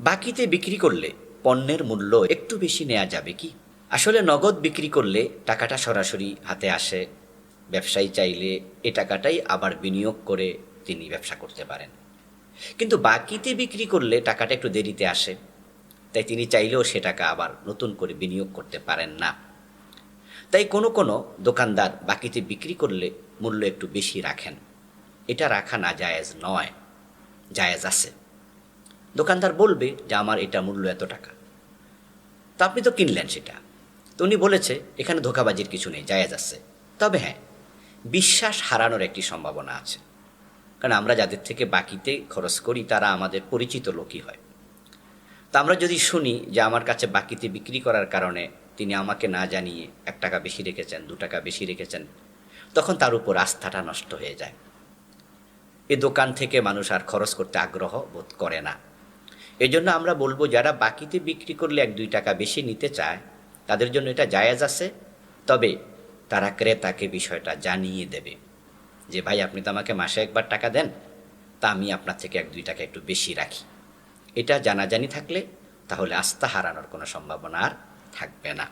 বাকিতে বিক্রি করলে পণ্যের মূল্য একটু বেশি নেওয়া যাবে কি? আসলে নগদ বিক্রি করলে টাকাটা সরাসরি হাতে আসে। ব্যবসায়ী চাইলে এ টাকাটাই আবার বিনিয়োগ করে তিনি ব্যবসা করতে পারেন। কিন্তু বাকিতে বিক্রি করলে টাকাটা একটু দেরিতে আসে। তাই তিনি চাইলেও সে টাকা আবার নতুন করে বিনিয়োগ করতে পারেন না। তাই কোনো কোনো দোকানদার বাকিতে বিক্রি করলে মূল্য একটু বেশি রাখেন। এটা রাখা না জায়েজ নয়, জায়েজ আছে। দোকানদার বলবে যে আমার এটা মূল্য এত টাকা। তা আপনি তো কিনলেন সেটা। তো উনি বলেছে, এখানে ধোকাবাজির কিছু নেই, জায়েজ আছে। তবে হ্যাঁ বিশ্বাস হারানোর একটি সম্ভাবনা আছে। কারণ আমরা যাদের থেকে বাকিতে খরচ করি, তারা আমাদের পরিচিত লোকই হয়। তা আমরা যদি শুনি যে আমার কাছে বাকিতে বিক্রি করার কারণে তিনি আমাকে না জানিয়ে এক টাকা বেশি রেখেছেন, দু টাকা বেশি রেখেছেন, তখন তার উপর আস্থাটা নষ্ট হয়ে যায়। এ দোকান থেকে মানুষ আর খরচ করতে আগ্রহ বোধ করে না। এই জন্য আমরা বলব, যারা বাকিতে বিক্রি করলে এক দুই টাকা বেশি নিতে চায়, তাদের জন্য এটা জায়াজ আছে। তবে তারা ক্রেতাকে বিষয়টা জানিয়ে দেবে যে, ভাই, আপনি তো আমাকে মাসে একবার টাকা দেন, তা আমি আপনার থেকে এক দুই টাকা একটু বেশি রাখি। এটা জানাজানি থাকলে তাহলে আস্থা হারানোর কোনো সম্ভাবনা আর থাকবে না।